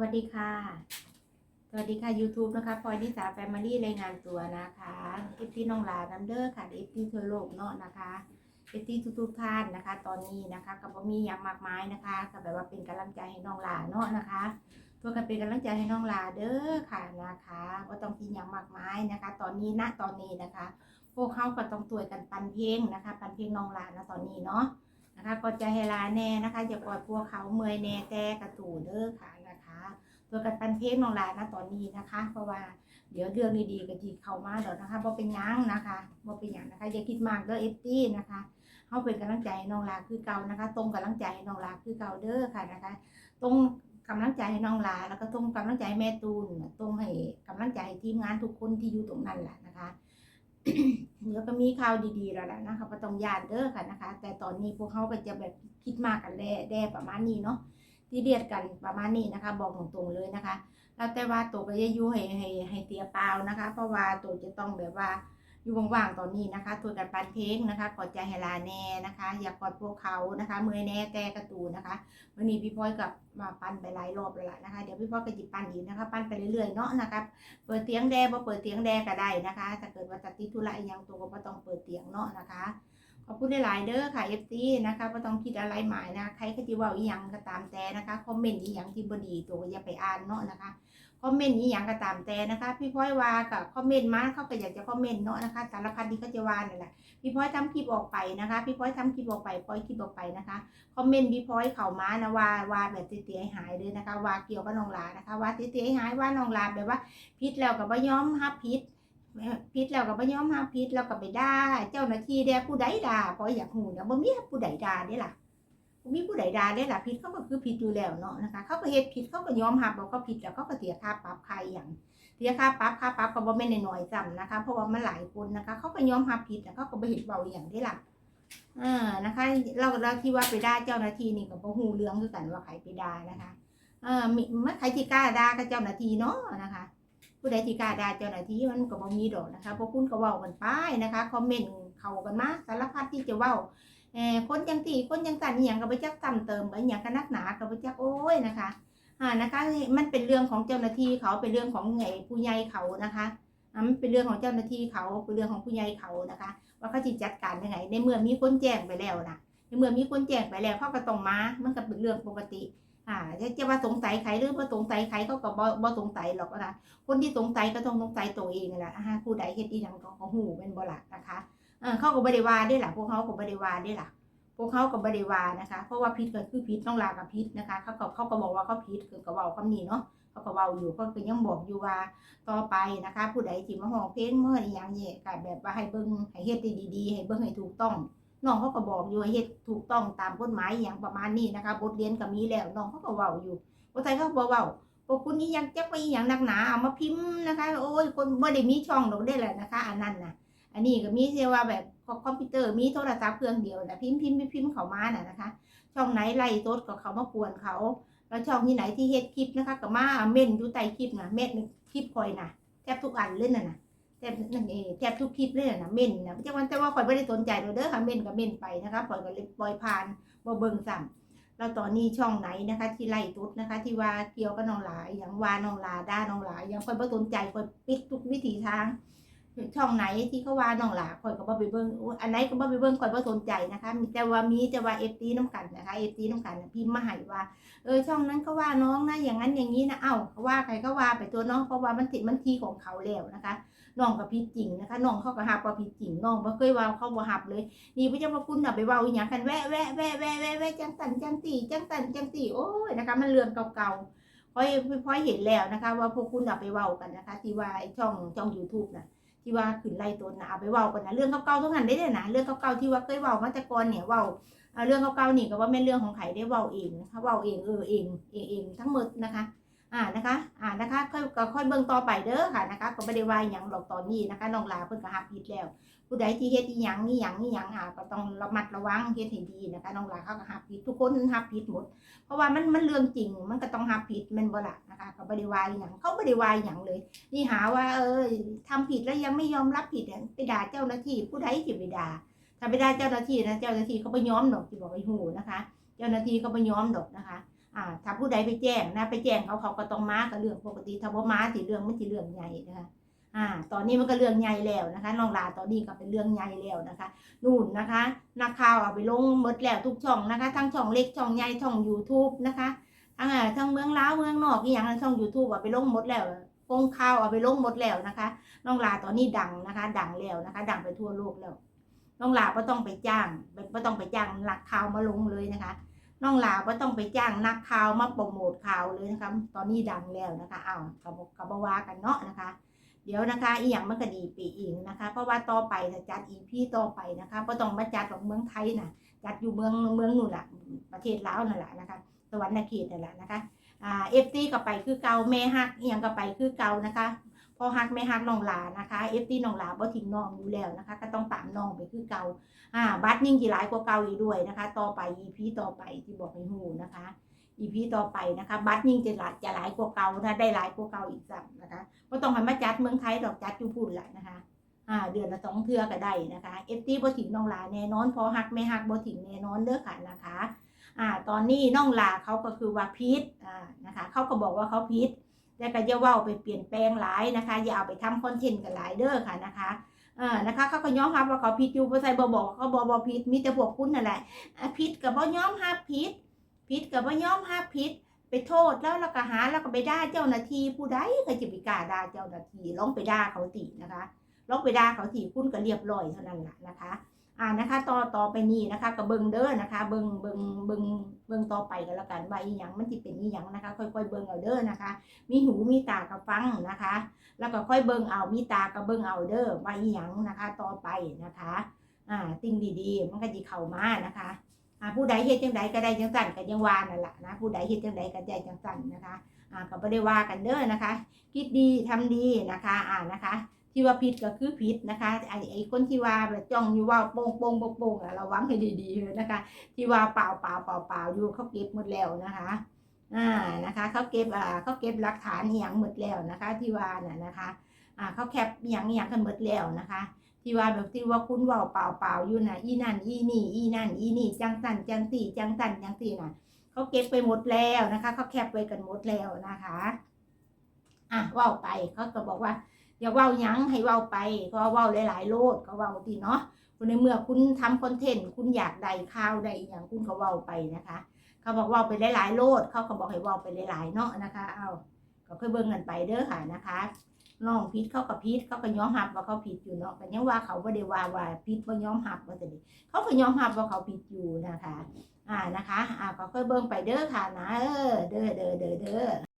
วัสดีค่ะ สวัสดีค่ะ YouTube นะคะพลอยนิสาแฟมิลี่รายงานตัวนะคะเอฟที่น้องลานัมเดอร์ค่ะเอฟที่ทั่วโลกเนาะนะคะเอฟที่ทุกๆท่านนะคะ ตอนนี้นะคะกับมีอย่างมากมายนะคะก็แบบว่าเป็นกำลังใจให้น้องลาเนาะนะคะตัวกันเป็นกำลังใจให้น้องลาเด้อค่ะนะคะว่าต้องกินอย่างมากมายนะคะ ตอนนี้ณตอนนี้นะคะ พวกเขาก็ต้องตัวกันปันเพลงนะคะ ปันเพลงน้องลานะตอนนี้เนาะนะคะก็จะให้ลาแน่นะคะอย่าปล่อยพวกเขาเมื่อยแน่แต่กระตูเด้อค่ะ ตัวกันปันเพลงน้องลานะตอนนี้นะคะ เพราะว่าเดี๋ยวเรื่องดีๆก็จีเข้ามาเดี๋ยวนะคะบ่เป็นยังนะคะบ่เป็นหยังนะคะ อย่าคิดมากเด้อเอฟตี้นะคะเขาเป็นกำลังใจน้องลาคือเก่านะคะ ตรงกำลังใจน้องลาคือเก่าเด้อค่ะนะคะ ตรงกำลังใจให้น้องลาแล้วก็ตรงกำลังใจแม่ตูนตรงให้กำลังใจทีมงานทุกคนที่อยู่ตรงนั้นแหละนะคะเดี๋ยวก็มีข่าวดีๆแล้วแหละนะคะก็ต้องยานเด้อค่ะนะคะ แต่ตอนนี้พวกเขาก็จะแบบคิดมากกันแล่แด่ประมาณนี้เนาะ ที่เรียดกันประมาณนี้นะคะ บอกตรงๆเลยนะคะ แล้วแต่ว่าตัวก็จะยู่ให้ให้ให้เตียเปล่านะคะ เพราะว่าตัวจะต้องแบบว่าอยู่ว่างๆตอนนี้นะคะตัวกันปันเพลงนะคะกอดใจให้ลาแน่นะคะ อยากกอดพวกเขานะคะเมื่อแน่แต่กระตูนะคะวันนี้พี่พลอยกับมาปันไปหลายรอบแล้วล่ะนะคะเดี๋ยวพี่พลอยก็จิบปันอีกนะคะ ปันไปเรื่อยๆเนาะนะคะเปิดเตียงแดบ่เปิดเตียงแดงก็ได้นะคะถ้าเกิดว่าตัดติดธุระอหยังตัวก็ต้องเปิดเตียงเนาะนะคะ ขอบคุณหลายๆเด้อค่ะ FT นะคะบ่ต้องคิดอะไรหมายนะ ใครก็สิเว้าอีหยังก็ตามแต่นะคะคอมเมนต์อีหยังที่บ่ดีตัวก็อย่าไปอ่านเนาะนะคะคอมเมนต์อีหยังก็ตามแต่นะคะ พี่พ้อยว่ากับคอมเมนต์มาเขาก็อยากจะคอมเมนต์เนาะนะคะสารพัดที่เขาจะว่านั่นแหละพี่พ้อยทำคลิปออกไปนะคะ พี่พ้อยทำคลิปออกไปพ้อยคลิปออกไปนะคะคอมเมนต์พี่พ้อยเข้ามานะว่าว่าแบบเตี้ยหายเลยนะคะ ว่าเกี่ยวกับน้องลานะคะ ว่าเตี้ยหายว่าน้องลาแบบว่าพิษแล้วก็บ่ยอมรับพิษ พิษแล้วก็บ่ยอมรับพิษแล้วก็ไปด่าเจ้าหน้าที่แด่ผู้ใดด่าเพราะอยากหูนะบ่มีผู้ใดด่าเด้ล่ะบ่มีผู้ใดด่าเด้ล่ะพิษเขาก็คือพิษอยู่แล้วเนาะนะคะ เขาก็เฮ็ดผิดเขาก็ยอมรับว่าเขาผิดแล้วเขาก็เสียค่าปรับใค่าอย่างเสียค่าปรับค่าปรับก็บ่แม่นน้อยๆซ้ำนะคะ เพราะว่ามันหลายคนนะคะ เขาก็ยอมรับผิดแล้วเขาก็บ่เห็นเว้าอย่างเด้ล่ะอ่านะคะ เราเราที่ว่าไปด่าเจ้าหน้าที่นี่ก็บ่ฮู้เรื่องคือกันว่าใครไปด่านะคะอ่ามีมันใครที่กล้าด่ากับเจ้าหน้าที่เนาะนะคะ ผู้ใดที่กล้าด่าเจ้าหน้าที่มันก็บ่มีดอกนะคะพวกคุณก็เว้ากันไปนะคะคอมเมนต์เข้ากันมาสารพัดที่จะเว้าเออคนจังตีคนจังสันอหย่างก็บ่จักซ้ำเติมไปอหย่างก็นักหนาก็บ่จักโอ้ยนะคะอ่านะคะมันเป็นเรื่องของเจ้าหน้าที่เขาเป็นเรื่องของไงผู้ใหญ่เขานะคะอ่ามันเป็นเรื่องของเจ้าหน้าที่เขาเป็นเรื่องของผู้ใหญ่เขานะคะ ว่าเขาสิจัดการยังไงในเมื่อมีคนแจ้งไปแล้วนะในเมื่อมีคนแจ้งไปแล้วเขาก็ต้องมามันก็เป็นเรื่องปกติ อ่าจะจะว่าสงสัยใครหรือว่าสงสัยใครเขาก็บ่บ่สงสัยหรอกนะคะคนที่สงสัยก็ต้องสงสัยตัวเองนั่นแหละอ่าผู้ใดเฮ็ดอีหยังก็เขาหูเป็นบ่ล่ะนะคะเออเขาก็บ่ได้ว่าได้หล่ะพวกเขาก็บ่ได้ว่าได้หล่ะพวกเขาก็บ่ได้ว่านะคะ เพราะว่าผิดก็คือผิดต้องลากับผิดนะคะ เขาก็เขาก็บอกว่าเขาผิดคือก็เว้าคำนี้เนาะเขาก็เว้าอยู่เขาก็ยังบอกอยู่ว่าต่อไปนะคะ ผู้ใดที่มาห้องเพลงเมื่ออีหยังเนี่ยก็แบบว่าให้เบิ่งให้เฮ็ดด้ดีๆให้เบิ่งให้ถูกต้อง น้องเขาก็บอกอยู่ให้เฮ็ดถูกต้องตามกฎหมายอย่างประมาณนี้นะคะ บทเรียนก็มีแล้วน้องเขาก็เว้าอยู่บ่ไทยเขาก็บ่เว้าพวกคุณนี่ยังจักไปอย่างหนักหนาเอามาพิมพ์นะคะ โอ้ยคนบ่ได้มีช่องดอกได้แหละนะคะ อันนั้นน่ะอันนี้ก็มีเสียว่าแบบคอมพิวเตอร์มีโทรศัพท์เครื่องเดียวนะพิมพ์พิมพ์พิมพ์พิมพ์เขามาน่ะนะคะ ช่องไหนไล่โต๊ดก็เขามาปวนเขาแล้วช่องที่ไหนที่เฮ็ดคลิปนะคะก็มาเม่นอยู่ใต้คลิปนะเม่นคลิปคอยน่ะแทบทุกอันเลยน่ะนะ แทบนั่นเองแทบทุกคลิปเลยนะเม่นนะจังวันแต่ว่าคอยไม่ได้สนใจเด้อค่ะเม่นก็เม่นไปนะคะปล่อยก็เลยปล่อยผ่านบ่เบิ่งซ้ำแล้วตอนนี้ช่องไหนนะคะ ที่ไล่ตุ๊ดนะคะ ที่ว่าเกี่ยวกับน้องหลายอย่างว่าน้องหลาด้าน้องหลาอย่างคอยบ่สนใจคอยปิดทุกวิถีทาง ช่องไหนที่เขาว่าน้องหลาคอยก็บ่ไปเบิ่งอันไหนก็บ่ไปเบิ่งคอยบ่สนใจนะคะ มีแต่ว่ามีแต่ว่า FT น้ำกันนะคะ FT น้ำกันน่ะพิมพ์มาให้ว่าเออช่องนั้นก็ว่าน้องนะอย่างนั้นอย่างนี้นะเอ้าเขาว่าใครก็ว่าไปตัวน้องเพราะว่ามันติดมันทีของเขาแล้วนะคะน้องก็ผิดจริงนะคะน้องเขาก็หับว่าผิดจริงน้องบ่เคยว่าเขาบ่หับเลย นี่พระเจ้าพระคุณน่ะไปว้าอีหยังกันแวะแวะแวะแวะแวะแวะจังตันจังตีจังตันจังตีโอ้ยนะคะ มันเรื่องเก่าๆพอยพอยเห็นแล้วนะคะ ว่าพวกคุณน่ะไปเว้ากันนะคะ ที่ว่าช่องช่อง YouTube น่ะ ที่ว่าขึ้นไล่ต้นน่ะเอาไปเว้ากันนะเรื่องเก่าๆทุกนั้นได้เลยนะเรื่องเก่าๆที่ว่าเคยเว้ามาแต่ก่อนเนี่ยเว้าเอ่อเรื่องเก่าๆนี่ก็ว่าแม่นเรื่องของไผได้เว้าเองนะคะเว้าเองเออเองเองเองทั้งหมดนะคะ อ่านะคะอ่านะคะค่อยก็ค่อยเบิ่งต่อไปเด้อค่ะนะคะ ก็ไม่ได้ว่าหยังหรอกตอนนี้นะคะน้องลาเพิ่นก็รับผิดแล้ว ผู้ใดที่เฮ็ดอีหยังนี่หยังนี่หยังอ่าก็ต้องระมัดระวังเฮ็ดให้ดีนะคะน้องหลาเขาก็หับผิดทุกคนหับผิดหมด เพราะว่ามันมันเรื่องจริงมันก็ต้องหับผิดมันบ่ละนะคะก็บ่ได้ว่าอีหยังเขาบ่ได้ว่าอีหยังเลย นี่หาว่าเออทำผิดแล้วยังไม่ยอมรับผิดไปด่าเจ้าหน้าที่ผู้ใดสิไปด่าถ้าไปด่าเจ้าหน้าที่นะเจ้าหน้าที่เขาบ่ยอมดอกสิบอกไอ้หูนะคะ เจ้าหน้าที่เขาบ่ยอมดอกนะคะ อ่าถ้าผู้ใดไปแจ้งนะ ไปแจ้งเขาเขาก็ต้องมากับเรื่องปกติถ้าว่ามาสิเรื่องมันสิเรื่องใหญ่นะคะอ่า ตอนนี้มันก็เรื่องใหญ่แล้วนะคะน้องลาตอนนี้ก็เป็นเรื่องใหญ่แล้วนะคะ นู่นนะคะ นักข่าวเอาไปลงหมดแล้วทุกช่องนะคะ ทั้งช่องเล็กช่องใหญ่ช่อง YouTube นะคะทั้งอ่าทั้งเมืองลาวเมืองนอกอีอย่างทั้งช่อง YouTube เอาไปลงหมดแล้วกงข่าวเอาไปลงหมดแล้วนะคะ น้องลาตอนนี้ดังนะคะ ดังแล้วนะคะ ดังไปทั่วโลกแล้วน้องลาก็ต้องไปจ้างไม่ต้องไปจ้างนักข่าวมาลงเลยนะคะ น้องลาวก็ต้องไปจ้างนักข่าวมาโปรโมทข่าวเลยนะคะ ตอนนี้ดังแล้วนะคะเอาวกับกับบวากันเนาะนะคะ เดี๋ยวนะคะอีหยังมันก็ดีไปอีกนะคะ เพราะว่าต่อไปจะจัดอีพีต่อไปนะคะก็ต้องมาจัดของเมืองไทยนะจัดอยู่เมืองเมืองนู่นแหละประเทศลาวนั่นแหละนะคะสวรรค์เขตนั่นแหละนะคะอ่าเอฟซีก็ไปคือเก่าแม่ฮักอีหยังก็ไปคือเก่านะคะ พอฮักแม่ฮักน้องหลานะคะเอฟซีน้องหลาบ่ทิ้งน้องอยู่แล้วนะคะ ก็ต้องตามน้องไปคือเก่าอ่าบัตรยิ่งกี่หลายกว่าเก่าอีกด้วยนะคะ ต่อไปอีพีต่อไปที่บอกให้หูนะคะอีพีต่อไปนะคะ บัตรยิ่งจะหลายจะหลายกว่าเก่านะได้หลายกว่าเก่าอีกสักนะคะก็ต้องให้มาจัดเมืองไทยดอกจัดอยู่พุ่นแหละนะคะอ่าเดือนละสองเทือก็ได้นะคะเอฟตีบ่ถิงน้องลาแน่นอนพอหักไม่หักบ่ถิงแน่นอนเด้อค่ะนะคะอ่าตอนนี้น้องลาเขาก็คือว่าพิษอ่านะคะเขาก็บอกว่าเขาพิษ แต่ก็อย่าเว่าไปเปลี่ยนแปลงหลายนะคะ อย่าเอาไปทำคอนเทนต์กันหลายเด้อค่ะนะคะเออนะคะเขาก็ยอมรับว่าเขาพิษอยู่บ่ใส่บ่บอกเขาบ่บ่พิษมีแต่พวกคุณนั่นแหละอะพิษกับบ่ย้อมรับพิษพิษกับบ่ย้อมรับพิษไปโทษแล้วแล้วก็หาแล้วก็ไปด่าเจ้าหน้าที่ผู้ใดก็จะไปกล้าด่าเจ้าหน้าที่ลองไปด่าเขาตีนะคะลองไปด่าเขาตีคุณก็เรียบร้อยเท่านั้นแหละนะคะ อ่านะคะต่อต่อไปนี้นะคะก็เบิงเด้อนะคะ เบิงเบิงเบิงเบิงต่อไปกันแล้วกันว่าอีหยังมันสิเป็นอีหยังนะคะ ค่อยๆเบิงเอาเด้อนะคะ มีหูมีตาก็ฟังนะคะ แล้วก็ค่อยเบิงเอามีตาก็เบิงเอาเด้อว่าอีหยังนะคะ ต่อไปนะคะอ่าสิ่งดีๆ มันก็สิเข้ามานะคะอ่าผู้ใดเฮ็ดจังใดก็ได้จังสั่นก็ยังว่านั่นแหละนะผู้ใดเฮ็ดจังใดก็ได้จังสั่นนะคะอ่าก็บ่ได้ว่ากันเด้อนะคะ คิดดีทำดีนะคะอ่านะคะ ที่ว่าผิดก็คือผิดนะคะไอ้ไอ้คนที่ว่าแบบจ้องอยู่ว่าโป่งโป่งโป่งโป่งระวังให้ดีๆเลยนะคะ ที่ว่าเปล่าเปล่าเปล่าเปล่าอยู่เขาเก็บหมดแล้วนะคะอ่านะคะเขาเก็บอ่าเขาเก็บหลักฐานอย่างหมดแล้วนะคะ ที่ว่าน่ะนะคะอ่าเขาแคปอย่างอย่างกันหมดแล้วนะคะ ที่ว่าแบบที่ว่าคุณว่าเปล่าเปล่าอยู่นะอีนั่นอีนี่อีนั่นอีนี่จังสันจังสี่จังสันจังสี่น่ะเขาเก็บไปหมดแล้วนะคะเขาแคปไว้กันหมดแล้วนะคะอะว่าไปเขาก็บอกว่า อย่าเว่าหยังให้เว่าไปเพราะว่าเว่าหลายๆโลดเขาเว่าทีเนาะคุณในเมื่อคุณทำคอนเทนต์คุณอยากได้ข่าวได้อย่างคุณก็เว่าไปนะคะ เขาบอกเว่าไปหลายๆโลดเขาก็บอกให้เว่าไปหลายๆเนาะนะคะเอาก็ค่อยเบิ่งกันไปเด้อค่ะนะคะน้องพิษเขากับพิษเขาก็ยอมรับว่าเขาผิดอยู่เนาะก็ยังว่าเขาไม่ได้ว่าว่าพิษว่ายอมรับว่าจะดีเขาก็ยอมรับว่าเขาผิดอยู่นะคะ อ่านะคะ อ่าก็ค่อยเบิ่งไปเด้อค่ะนะเออเด้อเด้อเด้อเด้อ